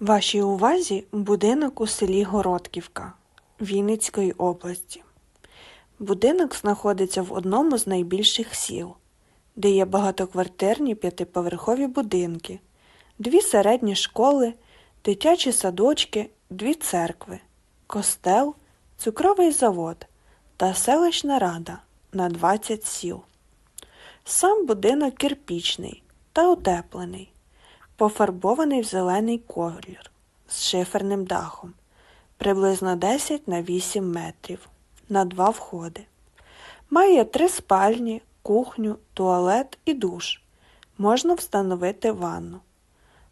Вашій увазі будинок у селі Городківка Вінницької області. Будинок знаходиться в одному з найбільших сіл, де є багатоквартирні п'ятиповерхові будинки, дві середні школи, дитячі садочки, дві церкви, костел, цукровий завод та селищна рада на 20 сіл. Сам будинок кирпічний та утеплений, пофарбований в зелений колір з шиферним дахом, приблизно 10 на 8 метрів на два входи. Має три спальні, кухню, туалет і душ. Можна встановити ванну.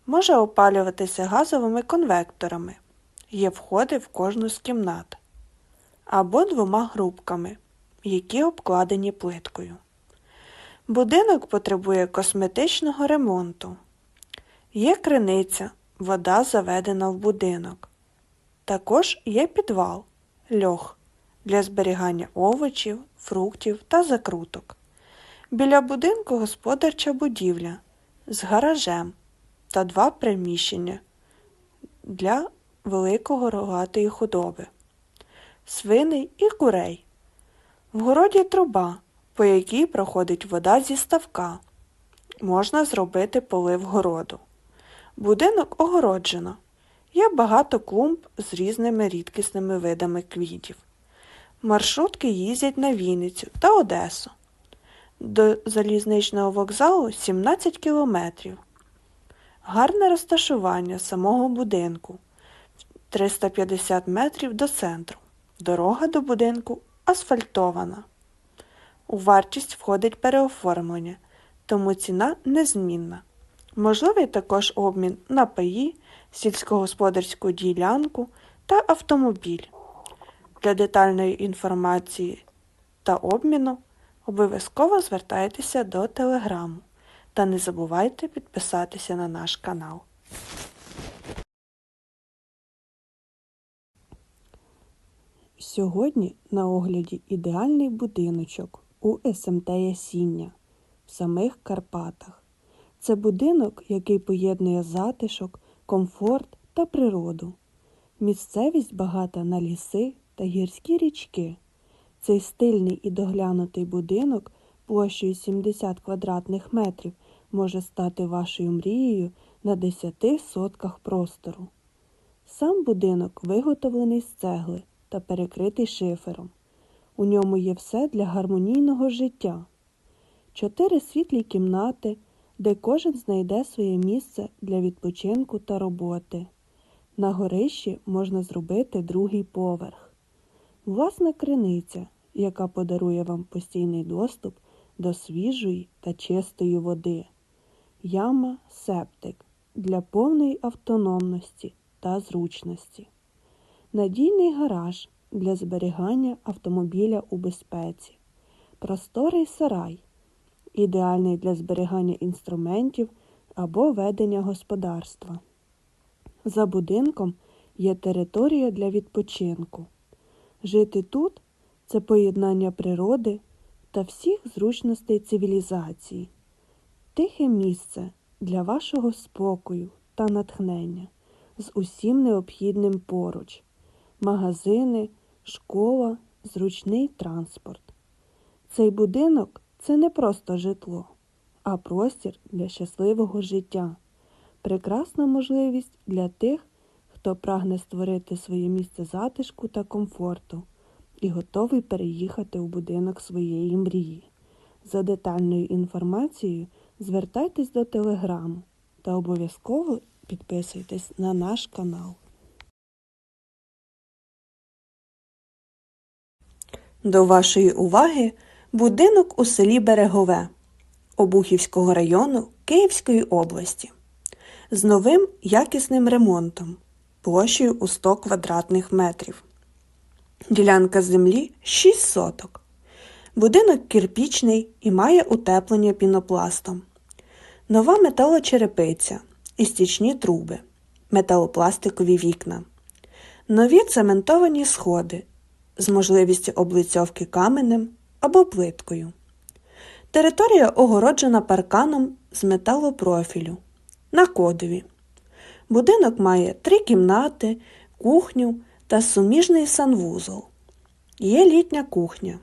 Може опалюватися газовими конвекторами. Є входи в кожну з кімнат. Або двома грубками, які обкладені плиткою. Будинок потребує косметичного ремонту. Є криниця, вода заведена в будинок. Також є підвал, льох для зберігання овочів, фруктів та закруток. Біля будинку господарча будівля з гаражем та два приміщення для великого рогатої худоби, свиней і курей. В городі труба, по якій проходить вода зі ставка. Можна зробити полив городу. Будинок огороджено. Є багато клумб з різними рідкісними видами квітів. Маршрутки їздять на Вінницю та Одесу. До залізничного вокзалу 17 кілометрів. Гарне розташування самого будинку 350 метрів до центру. Дорога до будинку асфальтована. У вартість входить переоформлення, тому ціна незмінна. Можливий також обмін на паї, сільськогосподарську ділянку та автомобіль. Для детальної інформації та обміну обов'язково звертайтеся до телеграму та не забувайте підписатися на наш канал. Сьогодні на огляді ідеальний будиночок у СМТ Ясіння в самих Карпатах. Це будинок, який поєднує затишок, комфорт та природу. Місцевість багата на ліси та гірські річки. Цей стильний і доглянутий будинок площею 70 квадратних метрів може стати вашою мрією на 10 сотках простору. Сам будинок виготовлений з цегли та перекритий шифером. У ньому є все для гармонійного життя. Чотири світлі кімнати, де кожен знайде своє місце для відпочинку та роботи. На горищі можна зробити другий поверх. Власна криниця, яка подарує вам постійний доступ до свіжої та чистої води. Яма септик для повної автономності та зручності. Надійний гараж для зберігання автомобіля у безпеці. Просторий сарай ідеальний для зберігання інструментів або ведення господарства. За будинком є територія для відпочинку. Жити тут це поєднання природи та всіх зручностей цивілізації, тихе місце для вашого спокою та натхнення з усім необхідним поруч, магазини, школа, зручний транспорт. Цей будинок це не просто житло, а простір для щасливого життя, прекрасна можливість для тих, хто прагне створити своє місце затишку та комфорту і готовий переїхати у будинок своєї мрії. За детальною інформацією звертайтесь до телеграму та обов'язково підписуйтесь на наш канал. До вашої уваги будинок у селі Берегове Обухівського району Київської області з новим якісним ремонтом площею у 100 квадратних метрів. Ділянка землі 6 соток. Будинок кирпічний і має утеплення пінопластом. Нова металочерепиця і стічні труби, металопластикові вікна. Нові цементовані сходи з можливістю облицьовки каменем або плиткою. Територія огороджена парканом з металопрофілю на кодові. Будинок має три кімнати, кухню та суміжний санвузол. Є літня кухня,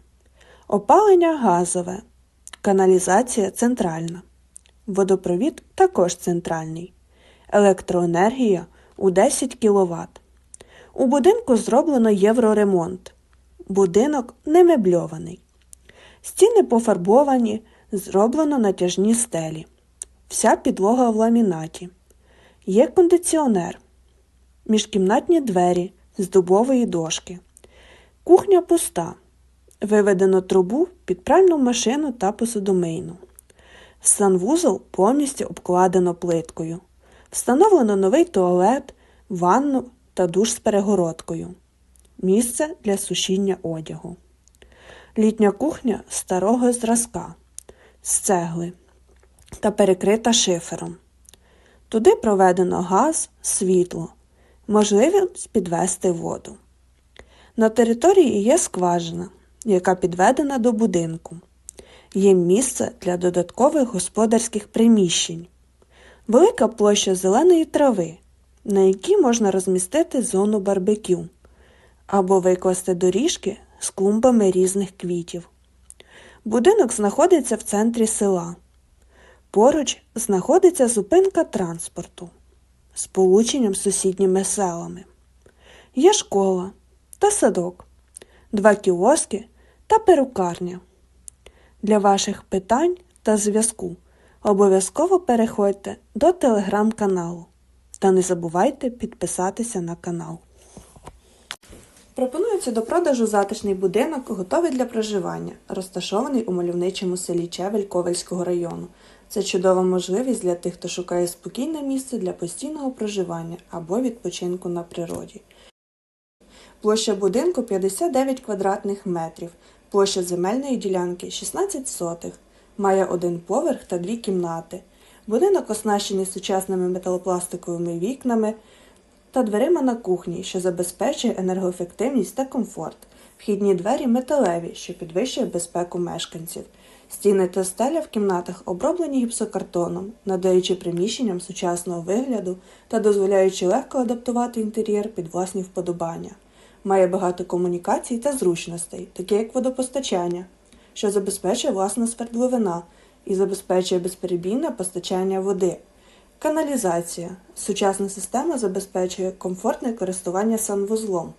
опалення газове, каналізація центральна, водопровід також центральний, електроенергія у 10 кВт. У будинку зроблено євроремонт. Будинок не мебльований. Стіни пофарбовані, зроблено натяжні стелі. Вся підлога в ламінаті. Є кондиціонер, міжкімнатні двері з дубової дошки. Кухня пуста. Виведено трубу під пральну машину та посудомийну. Санвузол повністю обкладено плиткою. Встановлено новий туалет, ванну та душ з перегородкою. Місце для сушіння одягу. Літня кухня старого зразка з цегли та перекрита шифером. Туди проведено газ, світло, можливість підвести воду. На території є скважина, яка підведена до будинку. Є місце для додаткових господарських приміщень, велика площа зеленої трави, на якій можна розмістити зону барбекю або викласти доріжки з клумбами різних квітів. Будинок знаходиться в центрі села. Поруч знаходиться зупинка транспорту з полученням з сусідніми селами. Є школа та садок, два кіоски та перукарня. Для ваших питань та зв'язку обов'язково переходьте до телеграм-каналу та не забувайте підписатися на канал. Пропонується до продажу затишний будинок, готовий для проживання, розташований у мальовничому селі Чевель Ковельського району. Це чудова можливість для тих, хто шукає спокійне місце для постійного проживання або відпочинку на природі. Площа будинку 59 квадратних метрів, площа земельної ділянки 16 сотих, має один поверх та дві кімнати. Будинок оснащений сучасними металопластиковими вікнами та дверима на кухні, що забезпечує енергоефективність та комфорт. Вхідні двері металеві, що підвищує безпеку мешканців. Стіни та стеля в кімнатах оброблені гіпсокартоном, надаючи приміщенням сучасного вигляду та дозволяючи легко адаптувати інтер'єр під власні вподобання. Має багато комунікацій та зручностей, такі як водопостачання, що забезпечує власна свердловина і забезпечує безперебійне постачання води. Каналізація. Сучасна система забезпечує комфортне користування санвузлом,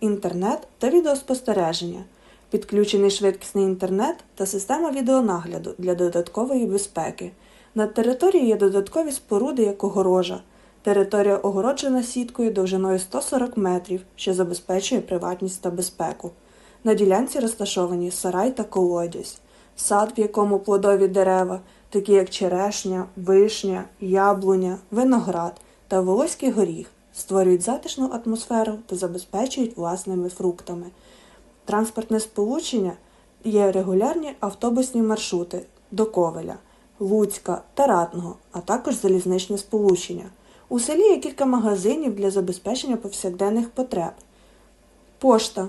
інтернет та відеоспостереження, підключений швидкісний інтернет та система відеонагляду для додаткової безпеки. На території є додаткові споруди, як огорожа. Територія огороджена сіткою довжиною 140 метрів, що забезпечує приватність та безпеку. На ділянці розташовані сарай та колодязь, сад, в якому плодові дерева, такі як черешня, вишня, яблуня, виноград та волоський горіх, створюють затишну атмосферу та забезпечують власними фруктами. Транспортне сполучення є регулярні автобусні маршрути до Ковеля, Луцька та Ратного, а також залізничне сполучення. У селі є кілька магазинів для забезпечення повсякденних потреб. Пошта,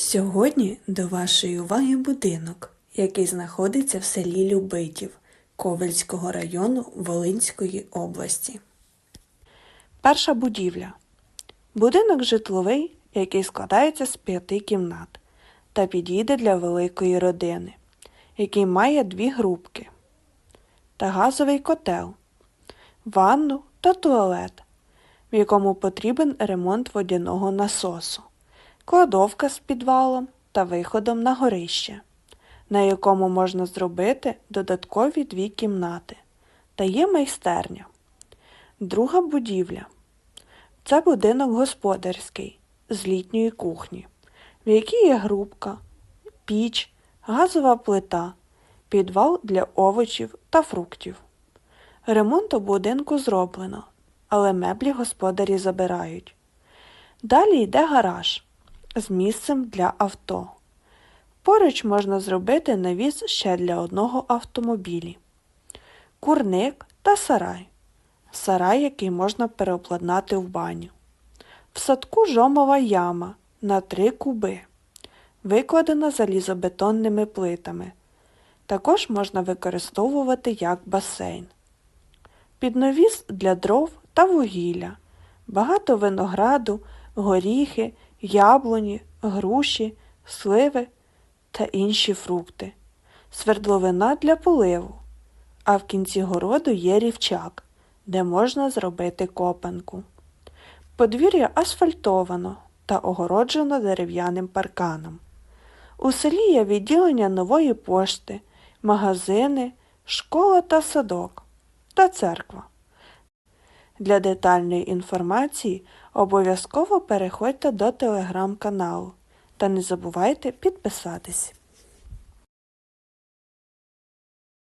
Сьогодні до вашої уваги будинок, який знаходиться в селі Любитів Ковельського району Волинської області. Перша будівля. Будинок житловий, який складається з п'яти кімнат та підійде для великої родини, який має дві грубки та газовий котел, ванну та туалет, в якому потрібен ремонт водяного насосу, кладовка з підвалом та виходом на горище, на якому можна зробити додаткові дві кімнати, та є майстерня. Друга будівля. Це будинок господарський з літньої кухні, в якій є грубка, піч, газова плита, підвал для овочів та фруктів. Ремонт у будинку зроблено. але меблі господарі забирають. Далі йде гараж з місцем для авто. Поруч можна зробити навіс ще для одного автомобілі, курник та сарай. Сарай, який можна переобладнати в баню. В садку жомова яма на три куби, викладена залізобетонними плитами. Також можна використовувати як басейн. Підновіс для дров та вугілля, багато винограду, горіхи, яблуні, груші, сливи та інші фрукти, свердловина для поливу, а в кінці городу є рівчак, де можна зробити копанку. Подвір'я асфальтовано та огороджено дерев'яним парканом. У селі є відділення нової пошти, магазини, школа та садок та церква. Для детальної інформації обов'язково переходьте до телеграм-каналу та не забувайте підписатись.